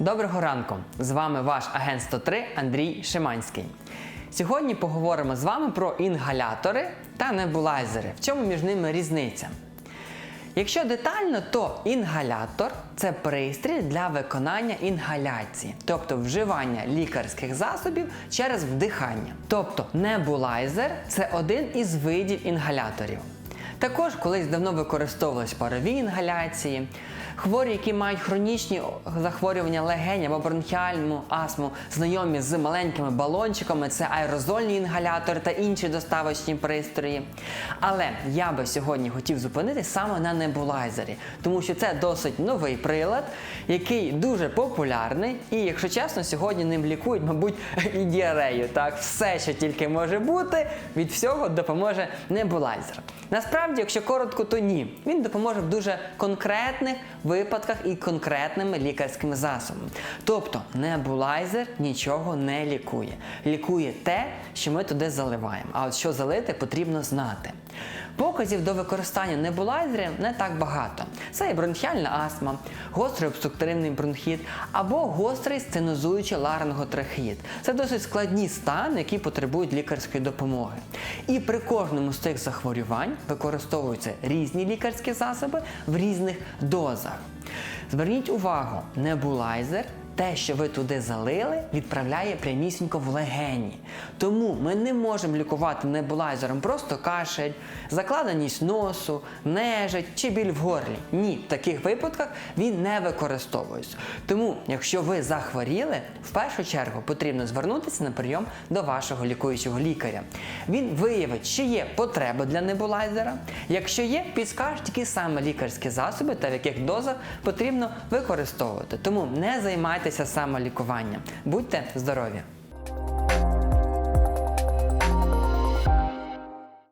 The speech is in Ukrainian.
Доброго ранку! З вами ваш агент 103 Андрій Шиманський. Сьогодні поговоримо з вами про інгалятори та небулайзери. В чому між ними різниця? Якщо детально, то інгалятор це пристрій для виконання інгаляції, тобто вживання лікарських засобів через вдихання. Тобто небулайзер це один із видів інгаляторів. Також колись давно використовувались парові інгаляції. Хворі, які мають хронічні захворювання легень або бронхіальну астму, знайомі з маленькими балончиками, це аерозольні інгалятори та інші доставочні пристрої. Але я би сьогодні хотів зупинитись саме на небулайзері, тому що це досить новий прилад, який дуже популярний, і, якщо чесно, сьогодні ним лікують, мабуть, і діарею. Так, все, що тільки може бути, від всього допоможе небулайзер. Насправді, якщо коротко, то ні. Він допоможе в дуже конкретних випадках і конкретними лікарськими засобами. Тобто небулайзер нічого не лікує. Лікує те, що ми туди заливаємо. А от що залити, потрібно знати. Показів до використання небулайзерів не так багато. Це і бронхіальна астма, гострий обструктивний бронхіт або гострий стенозуючий ларинготрахеїд. Це досить складні стани, які потребують лікарської допомоги. І при кожному з цих захворювань використовуються різні лікарські засоби в різних дозах. Зверніть увагу, небулайзер те, що ви туди залили, відправляє прямісінько в легені. Тому ми не можемо лікувати небулайзером просто кашель, закладеність носу, нежить чи біль в горлі. Ні, в таких випадках він не використовується. Тому, якщо ви захворіли, в першу чергу потрібно звернутися на прийом до вашого лікуючого лікаря. Він виявить, чи є потреба для небулайзера. Якщо є, підскаже, які саме лікарські засоби та в яких дозах потрібно використовувати. Тому не займайтеся самолікуванням. Будьте здорові!